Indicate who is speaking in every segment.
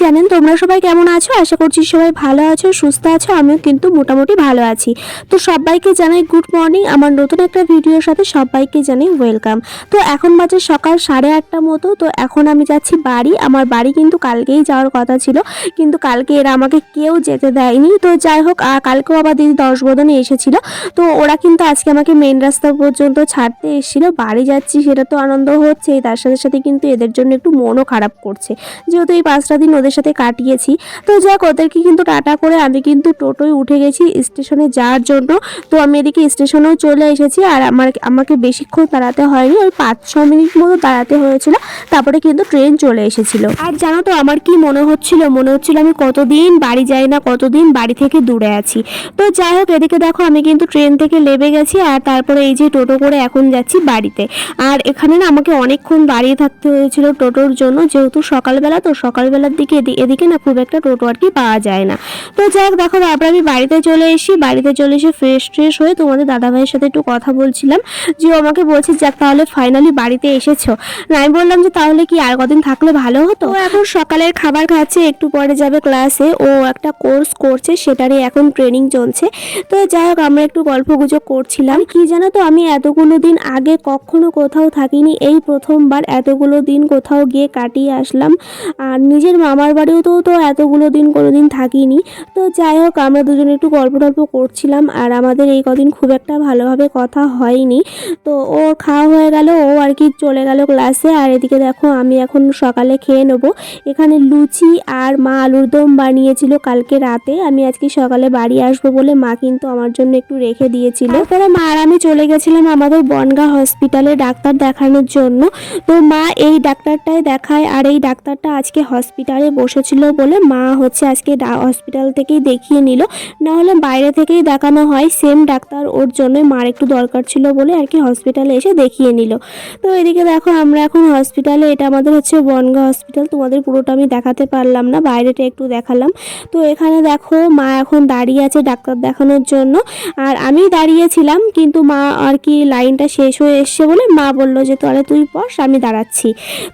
Speaker 1: Channel তোমরা সবাই কেমন আছো? আশা করছি সবাই ভালো আছো, সুস্থ আছো। আমিও কিন্তু মোটামুটি ভালো আছি। তো সবাইকে জানাই গুড মর্নিং আমার নতুন একটা ভিডিওর সাথে সবাইকে জানাই ওয়েলকাম তো এখন বাজে সকাল সাড়ে আটটা মতো। তো এখন আমি যাচ্ছি বাড়ি। আমার বাড়ি কিন্তু কালকেই যাওয়ার কথা ছিল। কিন্তু কালকে এরা আমাকে কেউ যেতে দেয়নি। তো যাই হোক কালকেও আবার দিদি দশ বোধনে এসেছিল। তো ওরা কিন্তু আজকে আমাকে মেন রাস্তা পর্যন্ত ছাড়তে এসেছিল। বাড়ি যাচ্ছি, সেটা তো আনন্দ হচ্ছেই। তার সাথে সাথে কিন্তু এদের জন্য একটু মনও খারাপ করছে। যেহেতু এই পাঁচটা দিন ওদের সাথে কাটিয়েছি। তো যাক, ওদেরকে কিন্তু টাটা করে আমি কিন্তু টোটোয় উঠে গেছি স্টেশনে যাওয়ার জন্য। তো আমি এদিকে স্টেশনেও চলে এসেছি আর আমার, আমাকে বেশিক্ষণ দাঁড়াতে হয়নি। ওই পাঁচ ছ মিনিট মতো দাঁড়াতে হয়েছিল। তারপরে কিন্তু ট্রেন চলে এসেছিল। আর জানো তো, আমার কি মনে হচ্ছিল? মনে হচ্ছিল আমি কতদিন বাড়ি যাই না, কতদিন বাড়ি থেকে দূরে আছি। তো যাই হোক, এদিকে দেখো, আমি কিন্তু ট্রেন থেকে লেবে গেছি আর তারপরে এই যে টোটো করে এখন যাচ্ছি বাড়িতে। আর এখানে না আমাকে অনেকক্ষণ দাঁড়িয়ে থাকতে হয়েছিল টোটোর জন্য। যেহেতু সকালবেলা, তো সকালবেলার দিকে এদিকে না খুব একটা টোটো আর কি পাওয়া যায় না। তো যাই হোক দেখো তারপর আমি বাড়িতে চলে এসেছি, বাড়িতে চলে এসে ফ্রেশ ট্রেশ হয়ে তোমাদের দাদাভাইয়ের সাথে একটু কথা বলছিলাম। যে আমাকে বলছে, যাক তাহলে ফাইনালি বাড়িতে এসেছ। না, আমি বললাম যে, তাহলে কি আর কদিন থাকলে ভালো হতো? এখন সকালের খাবার খাচ্ছে, একটু পরে যাবে ক্লাসে ও একটা কোর্স করছে সেটারই এখন ট্রেনিং চলছে। তো যাই হোক, আমরা একটু গল্প গুজব করছিলাম। কি জানো তো, আমি এতগুলো দিন আগে কখনো কোথাও থাকিনি, এই প্রথমবার এতগুলো দিন কোথাও গিয়ে কাটিয়ে আসলাম। আর নিজের মামার বাড়িও তো তো এতগুলো দিন কোনো দিন থাকিনি। তো যাই হোক, আমরা দুজনে একটু গল্প টল্প করছিলাম আর আমাদের এই কদিন খুব একটা ভালোভাবে কথা হয়নি। তো ওর খাওয়া হয়ে গেল, ও আর কি চলে গেল ক্লাসে। আর এদিকে দেখো, আমি এখন সকালে খেয়ে নেব। এখানে লুচি আর মা আলুর দম বানিয়েছিল কালকে রাতে। আমি আজকে সকালে বাড়ি আসব বলে মা কিন্তু আমার জন্য একটু রেখে দিয়েছিল। তারপরে মা আর আমি চলে গেছিলাম আমাদের বনগা হসপিটালে ডাক্তার দেখানোর জন্য। তো মা এই ডাক্তারটাই দেখায় আর এই ডাক্তারটা আজকে হসপিটালে বসেছিল বলে মা হচ্ছে আজকে হসপিটাল থেকেই দেখিয়ে নিল। না হলে বাইরে থেকেই দেখানো হয় সেম ডাক্তার ওর জন্য মার একটু দরকার ছিল বলে আর কি হসপিটালে এসে দেখিয়ে নিল। তো এদিকে দেখো আমরা এখন হসপিটালে এটা আমাদের হচ্ছে বনগা হসপিটাল তোমাদের পুরোটা আমি দেখাতে পারলাম না, বাইরেটা একটু দেখালাম। তো এখানে দেখো মা এখন দাঁড়িয়ে আছে ডাক্তার দেখানোর জন্য। আর আমি দাঁড়িয়েছিলাম, কিন্তু মা আর কি লাইনটা শেষ হয়ে এসছে বলে মা বলল যে, তাহলে তুই বস, আমি দাঁড়াচ্ছি।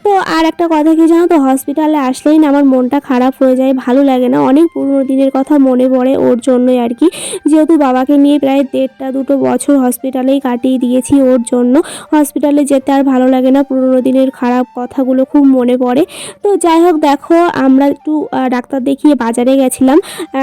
Speaker 1: তো আর একটা কথা কি জানো তো হসপিটালে আসলেই আমার মনটা খারাপ হয়ে যায়, ভালো লাগে না। অনেক পুরনো দিনের কথা মনে পড়ে ওর জন্যই আর কি। যেহেতু বাবাকে নিয়ে প্রায় দেড়টা দুটো বছর হসপিটালেই কাটিয়ে দিয়েছি ওর জন্য। হসপিটালে যেতে আর ভালো লাগে না, পুরনো দিনের খারাপ কথাগুলো খুব মনে পড়ে। তো যাই হোক, দেখো, আমরা একটু ডাক্তার দেখিয়ে বাজারে গেছিলাম।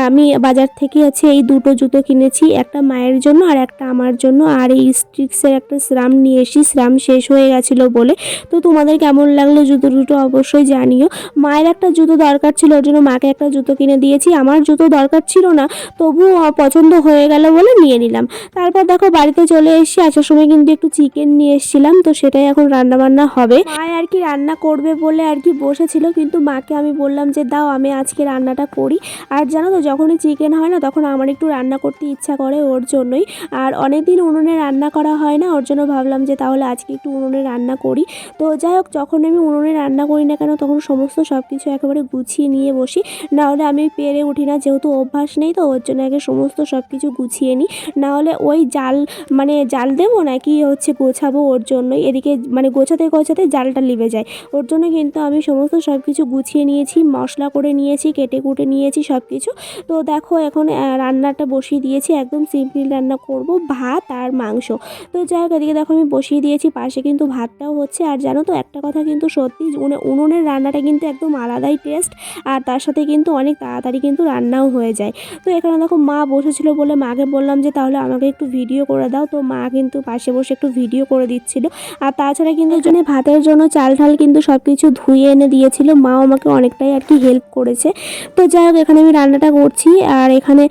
Speaker 1: আমি বাজার থেকে হচ্ছে এই দুটো জুতো কিনেছি, একটা মায়ের জন্য আর একটা আমার জন্য। আর এই স্ট্রিক্সের একটা স্রাম নিয়ে এসি স্রাম শেষ হয়ে গেছিল বলে। তো তোমাদের কেমন লাগল জুতো দুটো অবশ্যই জানিও। মায়ের একটা জুতো দরকার ছিল, ওর জন্য মাকে একটা জুতো কিনে দিয়েছি। আমার জুতো দরকার ছিল না তবু পছন্দ হয়ে গেল বলে নিয়ে নিলাম। তারপর দেখো, বাড়িতে চলে এসেছি। আসার সময় কিন্তু একটু চিকেন নিয়ে এসেছিলাম, তো সেটাই এখন রান্না বান্না হবে। মা আর কি রান্না করবে বলে আর কি বসেছিল, কিন্তু মাকে আমি বললাম যে, দাও, আমি আজকে রান্নাটা করি। আর জানো তো, যখনই চিকেন হয় না, তখন আমার একটু রান্না করতে ইচ্ছা করে ওর জন্যই। আর অনেক দিন উনুনে রান্না করা হয় না, ওর জন্য ভাবলাম যে, তাহলে আজকে একটু উনুনে রান্না করি। তো যাই হোক, যখন আমি উনুনে রান্না করি না কেন, তখন সমস্ত সব কিছু একেবারে গুছিয়ে নিয়ে বসি। না হলে আমি পেরে উঠি না, যেহেতু অভ্যাস নেই তো, ওর জন্য আগে সমস্ত সব কিছু গুছিয়ে নিই। না হলে ওই জাল মানে জাল দেবো নাকি হচ্ছে গোছাবো ওর জন্যই। এদিকে মানে গোছাতে গোছাতে জালটা লিবে যায়। ওর জন্য কিন্তু আমি সমস্ত সব কিছু গুছিয়ে নিয়েছি, মশলা করে নিয়েছি, কেটে কুটে নিয়েছি সব কিছু তো দেখো এখন রান্নাটা বসিয়ে দিয়েছি, একদম সিম্পল রান্না করব, ভাত আর মাংস। তো যাই হোক, এদিকে দেখো আমি বসিয়ে দিয়েছি, পাশে কিন্তু ভাতটাও হচ্ছে। আর জানো তো, একটা কথা কিন্তু সত্যি, উনে- উনুনের রান্নাটা কিন্তু একদম আলাদাই টেস্ট আর তার সাথে কিন্তু অনেক তাড়াতাড়ি কিন্তু রান্নাও হয়ে যায়। তো এখানে দেখো মা বসেছিল বলে মাকে বললাম যে তাহলে আমাকে একটু ভিডিও করে দাও। তো মা কিন্তু পাশে বসে একটু ভিডিও করে দিচ্ছিল। আর তাছাড়া কিন্তু জন্য ভাতের জন্য চাল ঠাল কিন্তু সব কিছু ধুয়ে এনে দিয়েছিল। মাও আমাকে অনেকটাই আর কি হেল্প করেছে। তো যাই হোক, এখানে আমি রান্নাটা করছি। আর এখানে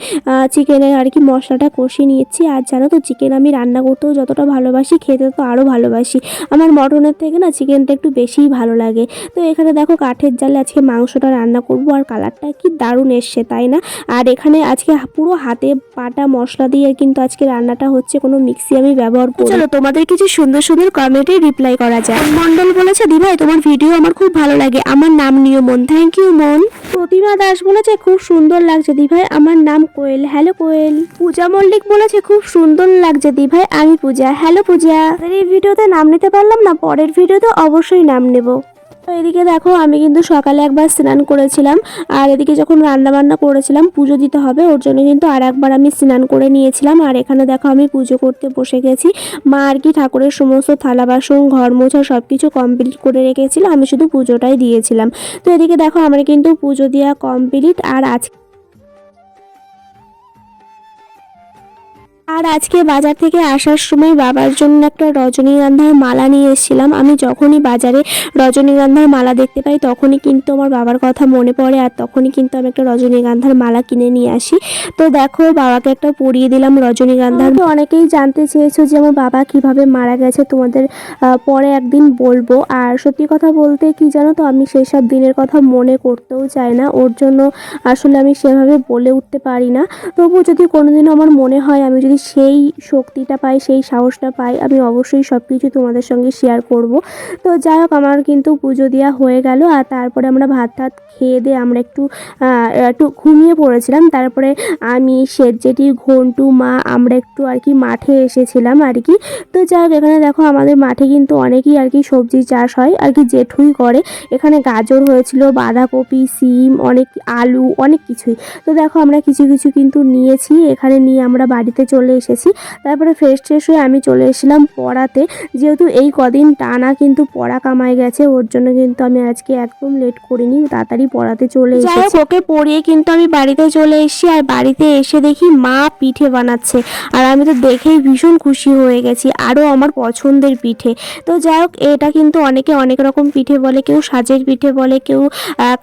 Speaker 1: চিকেনের আর কি মশলাটা কষিয়ে নিচ্ছি আর জানো তো চিকেন আমি রান্না করতেও যতটা ভালোবাসি, খেতে তো আরও ভালোবাসি। আমার মটনের থেকে না চিকেনটা একটু বেশিই ভালো লাগে। তো এখানে দেখো কাঠের জালে আজকে মাংসটা রান্না করব আর কালারটা কি দারুণ এসছে তাই না? আর এখানে আজকে পুরো হাতে পাটা মশলা দিয়ে কিন্তু আজকে রান্নাটা হচ্ছে কোনো মিক্সি আমি ব্যবহার করি চলো তোমাদের কিছু সুন্দর সুন্দর কমেন্টে রিপ্লাই করা যায় মন্ডল বলেছে দিভাই তোমার ভিডিও আমার খুব ভালো লাগে। আমার নাম নিও মন থ্যাংক ইউ মন। প্রতিমা দাস বলেছে খুব সুন্দর লাগছে দিভাই। আমার নাম কোয়েল। হ্যালো কোয়েল। পূজা মল্লিক বলেছে খুব সুন্দর লাগছে দিভাই। আমি পূজা। হ্যালো পূজা। এই ভিডিওতে নাম নিতে পারলাম না পরের ভিডিওতে অবশ্যই নাম নেব। তো এদিকে দেখো, আমি কিন্তু সকালে একবার স্নান করেছিলাম। আর এদিকে যখন রান্না বান্না করেছিলাম, পুজো দিতে হবে, ওর জন্য কিন্তু আর একবার আমি স্নান করে নিয়েছিলাম। আর এখানে দেখো, আমি পুজো করতে বসে গেছি। মা আর কি ঠাকুরের সমস্ত থালা বাসন, ঘর মোছা সব কিছু কমপ্লিট করে রেখেছিল, আমি শুধু পুজোটাই দিয়েছিলাম। তো এদিকে দেখো, আমার কিন্তু পুজো দেওয়া কমপ্লিট আর আজ আর আজকে বাজার থেকে আসার সময় বাবার জন্য একটা রজনীগন্ধার মালা নিয়ে এসেছিলাম। আমি যখনই বাজারে রজনীগন্ধার মালা দেখতে পাই তখনই কিন্তু আমার বাবার কথা মনে পড়ে আর তখনই কিন্তু আমি একটা রজনীগন্ধার মালা কিনে নিয়ে আসি। তো দেখো বাবাকে একটা পরিয়ে দিলাম রজনীগন্ধার তো অনেকেই জানতে চেয়েছো যে আমার বাবা কীভাবে মারা গেছে তোমাদের পরে একদিন বলব। আর সত্যি কথা বলতে কি জানো তো আমি সেই সব দিনের কথা মনে করতেও চাই না। ওর জন্য আসলে আমি সেভাবে বলে উঠতে পারি না। তবু যদি কোনোদিনও আমার মনে হয় আমি যদি সেই শক্তিটা পাই, সেই সাহসটা পাই, আমি অবশ্যই সব কিছু তোমাদের সঙ্গে শেয়ার করব। তো যাই হোক, আমার কিন্তু পুজো দেওয়া হয়ে গেল আর তারপরে আমরা ভাত টাত খেয়ে দিয়ে আমরা একটু একটু ঘুমিয়ে পড়েছিলাম। তারপরে আমি জেঠি ঘন্টু, মা আমরা একটু আর কি মাঠে এসেছিলাম আর কি। তো যাই হোক, এখানে দেখো আমাদের মাঠে কিন্তু অনেকই আর কি সবজি চাষ হয়, আর কি জেঠুই করে। এখানে গাজর হয়েছিল, বাঁধাকপি, সিম, অনেক আলু, অনেক কিছুই। তো দেখো আমরা কিছু কিছু কিন্তু নিয়েছি। এখানে নিয়ে আমরা বাড়িতে চলে এসেছি। তারপরে ফ্রেশ ট্রেশ হয়ে আমি চলে এসেছিলাম পড়াতে। যেহেতু এই কদিন টানা কিন্তু পড়া কামাই গেছে ওর জন্য কিন্তু আমি আজকে একদম লেট করিনি তাড়াতাড়ি পড়াতে চলে এসেছি। ওকে পড়িয়ে কিন্তু আমি বাড়িতে চলে এসেছি আর বাড়িতে এসে দেখি মা পিঠে বানাচ্ছে। আর আমি তো দেখেই ভীষণ খুশি হয়ে গেছি আরও আমার পছন্দের পিঠে। তো যাই হোক এটা কিন্তু অনেকে অনেক রকম পিঠে বলে কেউ সাজের পিঠে বলে কেউ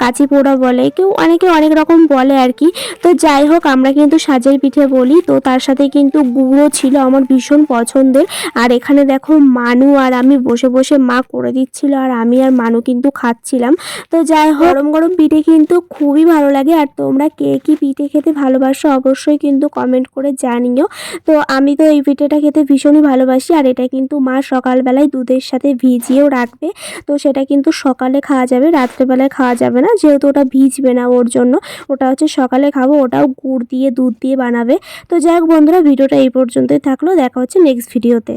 Speaker 1: কাঁচি পোড়া বলে কেউ অনেকে অনেক রকম বলে আর কি। তো যাই হোক আমরা কিন্তু সাজের পিঠে বলি তো তার সাথে কিন্তু গুঁড়ো ছিল আমার ভীষণ পছন্দের। আর এখানে দেখো মানু আর আমি বসে বসে মা করে দিচ্ছিল আর আমি আর মানু কিন্তু খাচ্ছিলাম। তো যাই হোক, গরম গরম পিঠে কিন্তু খুবই ভালো লাগে আর তোমরা কে কি পিঠে খেতে ভালোবাসো অবশ্যই কিন্তু কমেন্ট করে জানিও। তো আমি তো এই পিঠেটা খেতে ভীষণই ভালোবাসি আর এটা কিন্তু মা সকালবেলায় দুধের সাথে ভিজিয়েও রাখবে। তো সেটা কিন্তু সকালে খাওয়া যাবে, রাত্রেবেলায় খাওয়া যাবে না। যেহেতু ওটা ভিজবে না ওর জন্য, ওটা হচ্ছে সকালে খাব, ওটাও গুড় দিয়ে, দুধ দিয়ে বানাবে। তো যাই হোক বন্ধুরা ভিডিওটা এই পর্যন্তই থাকল দেখা হচ্ছে নেক্সট ভিডিওতে